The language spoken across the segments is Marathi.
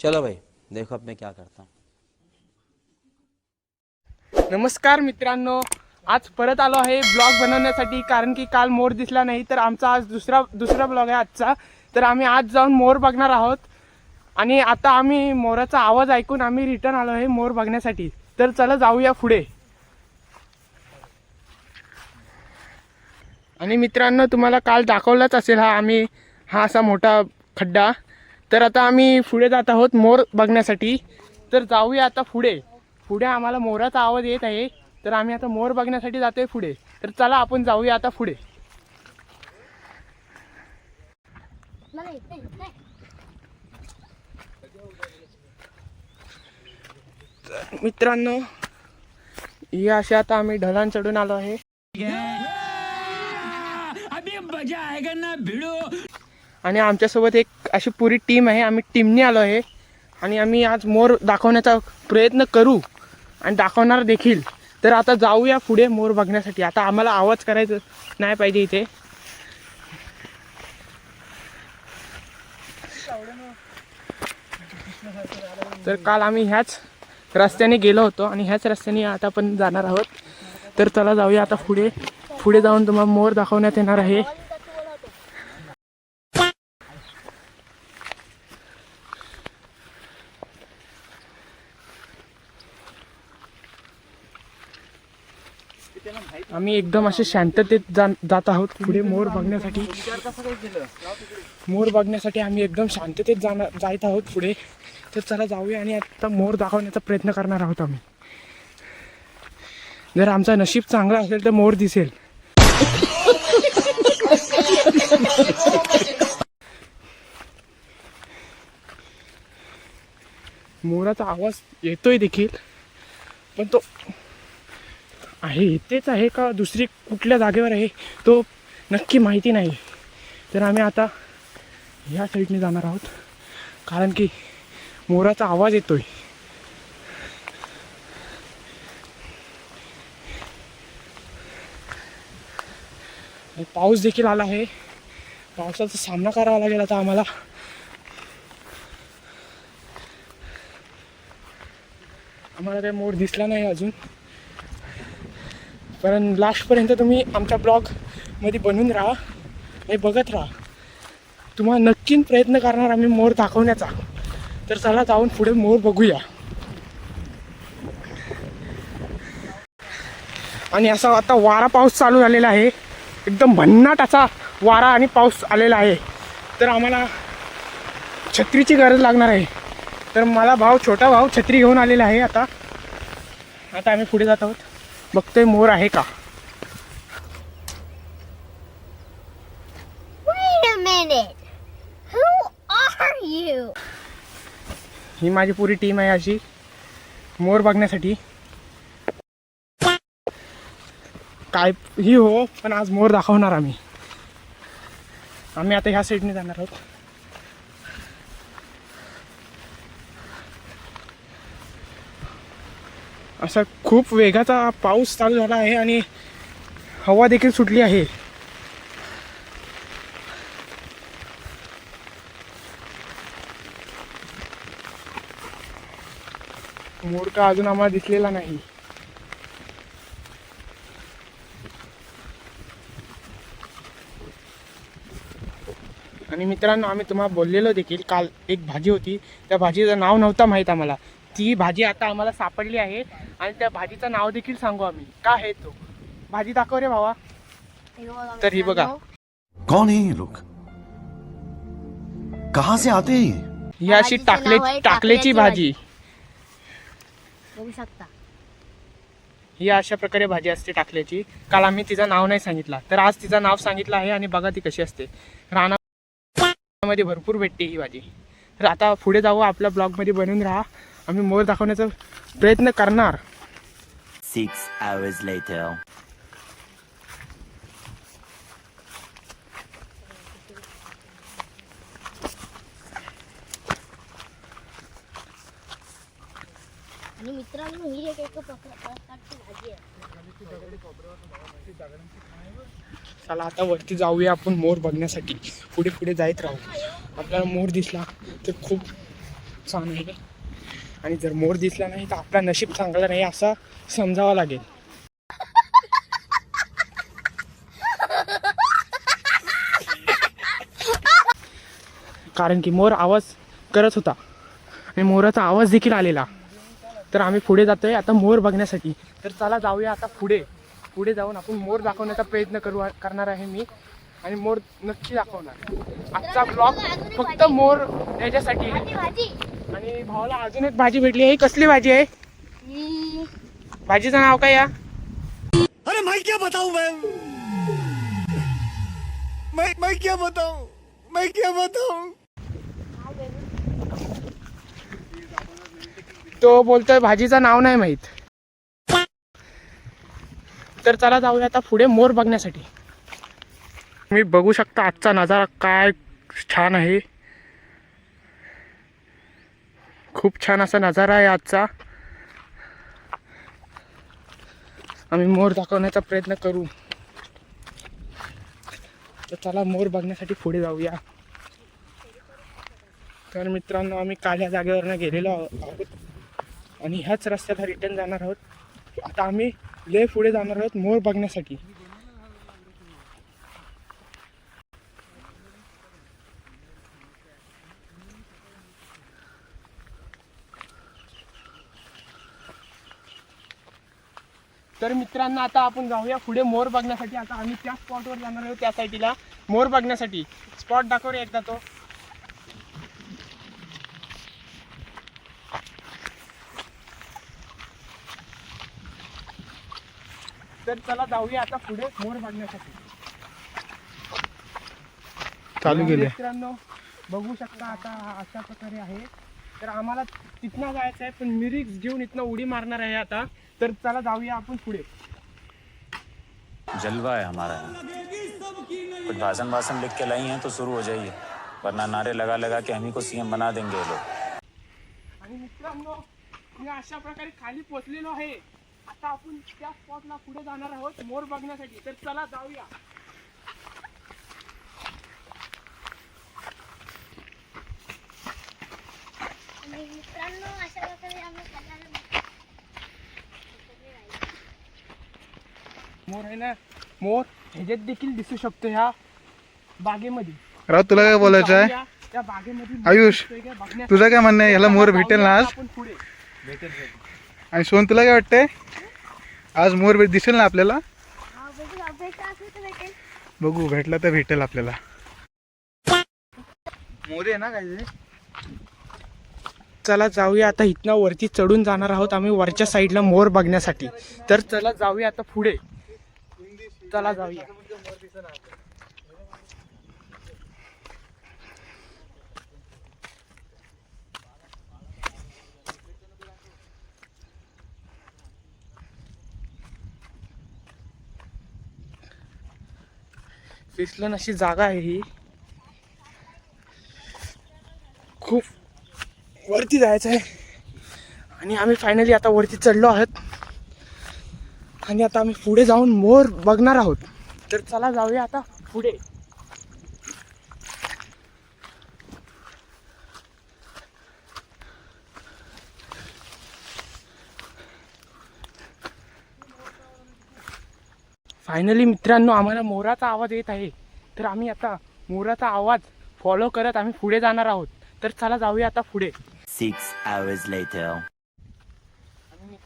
चलो भाई देखो अब मैं क्या करता हूँ। नमस्कार मित्रांनो आज परत आलो आहे ब्लॉग बनवण्यासाठी कारण की काल मोर दिसला नाही तर आमचा आज दुसरा दुसरा ब्लॉग आहे आजचा. तर आम्ही आज जाऊन मोर बघणार आहोत. आणि आता आम्ही मोराचा आवाज ऐकून आम्ही रिटर्न आलो आहे मोर बघण्यासाठी. तर चला जाऊया पुढे. आणि मित्रांनो तुम्हाला काल दाखवलाच असेल हा आम्ही हा असा मोठा खड्डा. तर आता आम्ही पुढे जात आहोत मोर बघण्यासाठी. तर जाऊया आता पुढे. पुढे आम्हाला मोराचा आवाज येत आहे. तर आम्ही आता मोर बघण्यासाठी जातोय पुढे. तर चला आपण जाऊया आता पुढे. मित्रांनो ही अशी आता आम्ही ढलान चढून आलो आहे. आणि आमच्यासोबत एक अशी पुरी टीम आहे. आम्ही टीमने आलो आहे. आणि आम्ही आज मोर दाखवण्याचा प्रयत्न करू. आणि दाखवणार देखील. तर आता जाऊया पुढे मोर बघण्यासाठी. आता आम्हाला आवाज करायचं नाही पाहिजे इथे. तर काल आम्ही ह्याच रस्त्याने गेलो होतो आणि ह्याच रस्त्याने आता पण जाणार आहोत. तर चला जाऊया आता पुढे. पुढे जाऊन तुम्हाला मोर दाखवण्यात येणार आहे. आम्ही एकदम असे शांततेत जा जात आहोत पुढे मोर बघण्यासाठी. मोर बघण्यासाठी आम्ही एकदम शांततेत जाणार जायत आहोत पुढे. तर चला जाऊया आणि आता मोर दाखवण्याचा प्रयत्न करणार आहोत आम्ही. जर आमचा नशीब चांगला असेल तर मोर दिसेल. मोराचा आवाज येतोय देखील पण तो आहे. इथेच आहे का दुसरी कुठल्या जागेवर आहे? तो नक्की माहिती नाही. तर आम्ही आता ह्या साईडने जाणार आहोत. कारण की मोराचा आवाज येतोय. पाऊस देखील आला आहे. पावसाचा सामना करावा लागेल आता आम्हाला. आम्हाला काही मोर दिसला नाही अजून. कारण लास्टपर्यंत तुम्ही आमच्या ब्लॉगमध्ये बनून राहा आणि बघत राहा. तुम्हाला नक्की प्रयत्न करणार आम्ही मोर दाखवण्याचा. तर चला जाऊन पुढे मोर बघूया. आणि असा आता वारा पाऊस चालू झालेला आहे. एकदम भन्नाट असा वारा आणि पाऊस आलेला आहे. तर आम्हाला छत्रीची गरज लागणार आहे. तर मला भाऊ छोटा भाऊ छत्री घेऊन आलेला आहे आता. आता आम्ही पुढे जात आहोत. बघतोय मोर आहे का? ही माझी पुरी टीम आहे अशी. मोर बघण्यासाठी. काय ही हो पण आज मोर दाखवणार आम्ही. आम्ही आता ह्या साईडने जाणार आहोत. असा खूप वेगाचा पाऊस चालू झाला आहे आणि हवा देखील सुटली आहे. मोडका अजून आम्हाला दिसलेला नाही. आणि मित्रांनो आम्ही तुम्हाला बोललेलो देखील काल एक भाजी होती. त्या भाजीचं नाव नव्हतं माहीत आम्हाला. ती भाजी आता आम्हाला सापडली आहे. आणि त्या भाजीचं नाव देखील सांगू आम्ही. का आहे तो? भाजी दाखव रे भावा. तर ही बघा. कौन है ये लोग? कहां से आते हैं ये? अशी टाकले आहे टाकल्याची भाजी. बघू शकता. ही अशा प्रकारे भाजी असते टाकल्याची काल आम्ही तिचं नाव नाही सांगितलं. तर आज तिचं नाव सांगितलं आहे आणि बघा ती कशी असते. रानामध्ये भरपूर भेटते ही भाजी. तर आता पुढे जाऊ आपल्या ब्लॉगमध्ये बनवून राहा. आम्ही मोर दाखवण्याचा प्रयत्न करणार. Six hours later. आणि मित्रांनो ही एक एक प्रकारची भाजी आहे. चला आता वरती जाऊया आपण मोर बघण्यासाठी. पुढे पुढे जायत राहू. आपल्याला मोर दिसला तर खूप छान आहे. आणि जर मोर दिसला नाही तर आपला नशीब चांगला नाही असं समजावं लागेल. कारण की मोर आवाज करत होता. आणि मोराचा आवाज देखील आलेला. तर आम्ही पुढे जातोय. आता मोर बघण्यासाठी. तर चला जाऊया आता पुढे. पुढे जाऊन आपण मोर दाखवण्याचा प्रयत्न करू करणार आहे मी. आणि मोर नक्की दाखवणार. आजचा ब्लॉग फक्त मोर याच्यासाठी आहे. आणि भावाला अजून एक भाजी भेटली आहे. ही कसली भाजी आहे? भाजीचं नाव काय या? अरे मैं क्या बताऊं मैं? मैं मैं क्या बताऊं? मैं क्या बताऊं? तो बोलतोय भाजीचं नाव नाही माहीत. तर चला जाऊया आता पुढे मोर बघण्यासाठी. तुम्ही बघू शकता आजचा नजारा काय छान आहे. खूप छान असा नजारा आहे आजचा. आम्ही मोर दाखवण्याचा प्रयत्न करू. तर चला मोर बघण्यासाठी पुढे जाऊया. तर मित्रांनो आम्ही काल या जागेवरनं गेलेलो आहोत. आणि ह्याच रस्त्याला रिटर्न जाणार आहोत. आता आम्ही लय पुढे जाणार आहोत मोर बघण्यासाठी. तर मित्रांनो आता आपण जाऊया पुढे मोर बघण्यासाठी. आता आम्ही त्या स्पॉटवर जाणार आहोत त्या साईडला मोर बघण्यासाठी. स्पॉट दाखवूया एकदा तो. तर चला जाऊया आता पुढे मोर बघण्यासाठी. चालू केले मित्रांनो बघू शकता आता अशा प्रकारे आहे. तर आम्हाला तिथनं जायचं आहे पण मिरिक्स घेऊन इथनं उडी मारणार आहे आता. तर चला जाऊया आपण पुढे. जलवा है हमारा। कुछ भाषण भाषण लिख के लाई हैं तो शुरू हो जाइए वरना नारे लगा लगा के हम ही को सीएम बना देंगे ये लोग। आणि मित्रांनो मी अशा प्रकारे खाली पोचलेलो आहे. आता आपण त्या स्पॉटला पुढे जाणार आहोत मोर बघण्यासाठी. तर चला जाऊया. मित्रांनो अशा प्रकारे आम्ही मोर आहे ना मोर ह्याच्यात देखील दिसू शकतो ह्या बागेमध्ये. राव तुला काय बोलायचं आहे? त्या बागेमध्ये आयुष. तुझं काय म्हणणं आहे? याला मोर भेटेल ना आज? आपण पुढे. आणि सोन तुला काय वाटतंय? आज मोर भेट दिसेल ना आपल्याला? भेटेल बघू भेटला तर भेटेल आपल्याला. मोर आहे ना काय चला जाऊया आता इथनं वरती चढून जाणार आहोत आम्ही वरच्या साईडला मोर बघण्यासाठी. तर चला जाऊया आता पुढे. चला जाऊया. फिसलन अशी जागा आहे ही. खूप वरती जायचं आहे. आणि आम्ही फायनली आता वरती चढलो आहोत. आणि आता आम्ही पुढे जाऊन मोर बघणार आहोत. तर चला जाऊया आता पुढे. फायनली मित्रांनो आम्हाला मोराचा आवाज येत आहे. तर आम्ही आता मोराचा आवाज फॉलो करत आम्ही पुढे जाणार आहोत. तर चला जाऊया आता पुढे. सिक्स आवर्स लेटर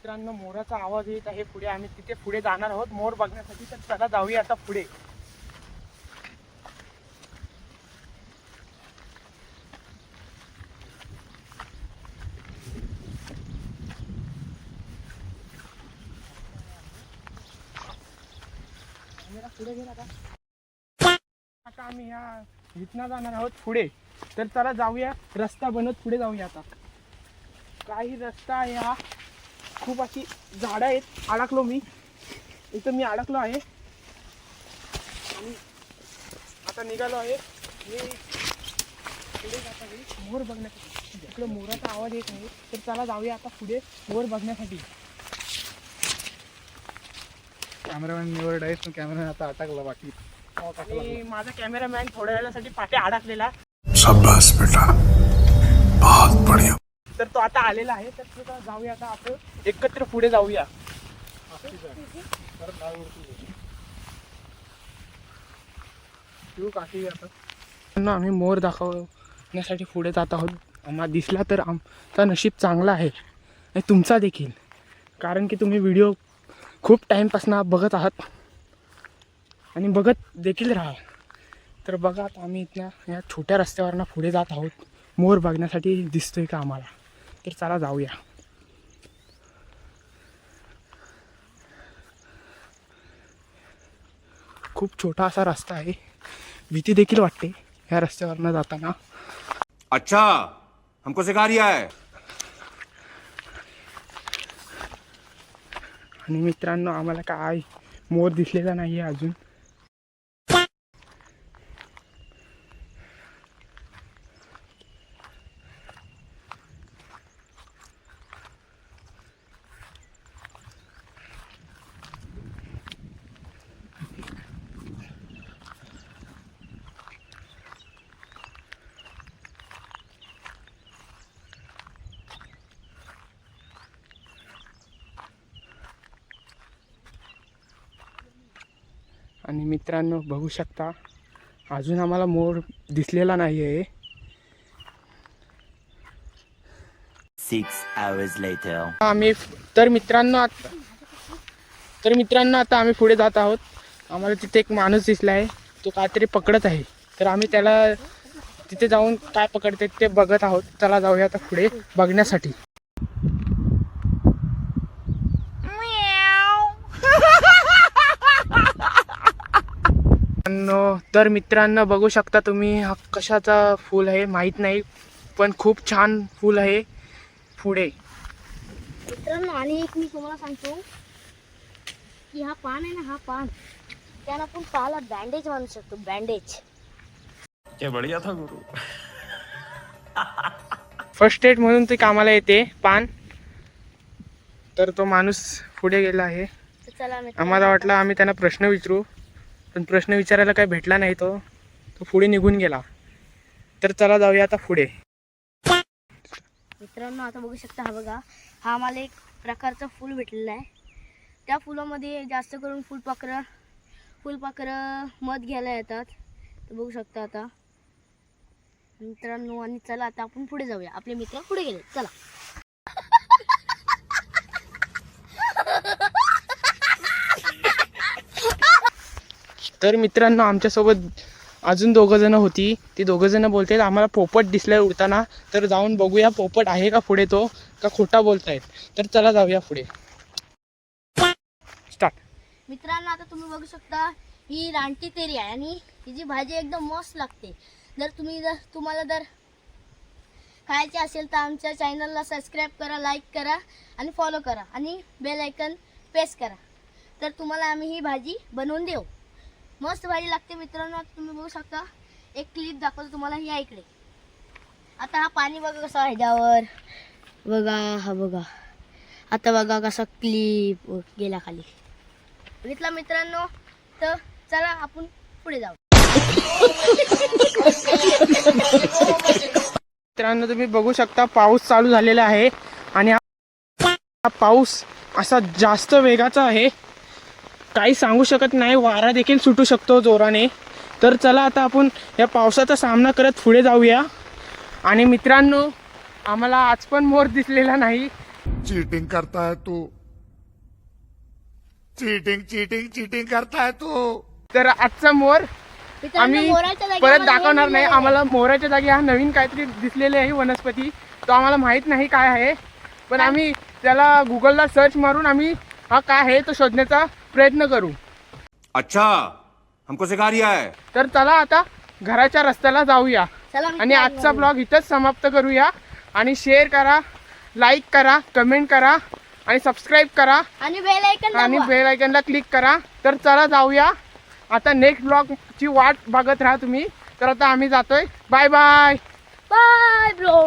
मित्रांनो मोराचा आवाज येत आहे पुढे. आम्ही तिथे पुढे जाणार आहोत. मोर बघण्यासाठी तर चला जाऊया आता पुढे. पुढे गेला का? आता आम्ही ह्या इथनं जाणार आहोत पुढे. तर चला जाऊया. रस्ता बनत पुढे जाऊया आता. काही रस्ता आहे हा. खूप अशी झाडं आहेत. अडकलो मी. इथं मी अडकलो आहे. आणि आता निघालो आहे. मी पुढे मोर बघण्यासाठी. इकडे मोराचा आवाज येत आहे. तर चला जाऊया आता पुढे मोर बघण्यासाठी. कॅमेरामॅन निवड आहे पण कॅमेरामॅन आता अटकला बाकी. आणि माझा कॅमेरामॅन थोड्या वेळासाठी पाठी अडकलेला. शाबाश बेटा. बहुत बढ़िया. तर तो आता आलेला आहे. तर तिथं जाऊया आता आपण. एकत्र पुढे जाऊया. काठी आता? आम्ही मोर दाखवण्यासाठी पुढे जात आहोत. आम्हाला दिसला तर आमचा नशीब चांगला आहे. आणि तुमचा देखील. कारण की तुम्ही व्हिडिओ खूप टाईमपासून बघत आहात. आणि बघत देखील राहा तर बघा आता आम्ही इथल्या या छोट्या रस्त्यावरनं पुढे जात आहोत. मोर बघण्यासाठी दिसतोय का आम्हाला? तर चला जाऊया खूप छोटा असा रस्ता आहे. भीती देखील वाटते या रस्त्यावरनं जाताना. अच्छा हमको सिखा रिया है. आणि मित्रांनो आम्हाला काय मोर दिसलेला नाही आहे अजून. आणि मित्रांनो बघू शकता अजून आम्हाला मोर दिसलेला नाही आहे Six hours later. आम्ही तर मित्रांनो आता तर मित्रांनो आता आम्ही पुढे जात आहोत. आम्हाला तिथे एक माणूस दिसला आहे तो काहीतरी पकडत आहे. तर आम्ही त्याला तिथे जाऊन काय पकडते ते बघत आहोत. चला जाऊया आता पुढे बघण्यासाठी. मित्रांनो तर मित्रांनो बघू शकता तुम्ही हा कशाचा फूल आहे माहीत नाही पण खूप छान फूल आहे पुढे. मित्रांनो आणि एक मी तुम्हाला सांगतो की हा पान आहे ना हा पान त्याला आपण पाला बँडेज मानू शकतो बँडेज क्या बढ़िया था गुरु. फर्स्ट एड म्हणून ते कामाला येते पान. तर तो माणूस पुढे गेला आहे. तर चला मित्रांनो, आम्हाला वाटलं आम्ही त्यांना प्रश्न विचारू. पण प्रश्न विचारायला काही भेटला नाही तो. तो पुढे निघून गेला. तर चला जाऊया आता पुढे. मित्रांनो आता बघू शकता हा बघा. हा आम्हाला एक प्रकारचं फूल भेटलेलं आहे. त्या फुलामध्ये जास्त करून फुलपाखरं फुलपाखरं मध घ्यायला येतात. तर बघू शकता आता. मित्रांनो आणि चला आता आपण पुढे जाऊया. आपले मित्र पुढे गेले. चला. तर मित्रांनो आमच्यासोबत अजून दोघं होती. ती दोघंजण बोलतात आम्हाला पोपट दिसलाय उडताना तर जाऊन बघूया पोपट आहे का पुढे तो का खोटा बोलतायत. तर चला जाऊया पुढे. स्टार्ट मित्रांनो आता तुम्ही बघू शकता ही रानटी तेरी आहे आणि हिची भाजी एकदम मस्त लागते. जर तुम्ही जर तुम्हाला जर खायचे असेल तर आमच्या चॅनलला सबस्क्राईब करा लाईक करा आणि फॉलो करा आणि बेल आयकन प्रेस करा. तर तुम्हाला आम्ही ही भाजी बनवून देऊ. मस्त भाजी लागते मित्रांनो तुम्ही बघू शकता. एक क्लिप दाखवतो तुम्हाला ह्या इकडे. आता हा पाणी बघा कसं आहे ह्याच्यावर बघा हा बघा. आता बघा कसा क्लिप गेला खाली. बघितला मित्रांनो? तर चला आपण पुढे जाऊ. मित्रांनो तुम्ही बघू शकता पाऊस चालू झालेला आहे. आणि हा पाऊस असा जास्त वेगाचा आहे. काही सांगू शकत नाही. वारा देखील सुटू शकतो जोराने. तर चला आता आपण या पावसाचा सामना करत पुढे जाऊया. आणि मित्रांनो आम्हाला आज पण मोर दिसलेला नाही. चीटिंग करता है तू. चीटिंग चीटिंग चीटिंग करता है तू. तर आजचा मोर आम्ही मोराच्या जागी परत दाखवणार नाही. आम्हाला मोराच्या जागी हा नवीन काहीतरी दिसलेले आहे वनस्पती. तो आम्हाला माहीत नाही काय आहे. पण आम्ही त्याला गुगलला सर्च मारून आम्ही हा काय आहे तो शोधण्याचा प्रयत्न करू. अच्छा हमको सिखा रिया है. तर चला आता घराच्या रस्त्याला जाऊया. चला आणि. आजचा ब्लॉग इथंच समाप्त करूया. आणि शेअर करा लाईक करा कमेंट करा आणि सबस्क्राईब करा. आणि बेल आयकन आणि. बेल आयकनला क्लिक करा. तर चला जाऊया. आता नेक्स्ट ब्लॉगची वाट बघत राहा तुम्ही. तर आता आम्ही जातोय. Bye bye bye bro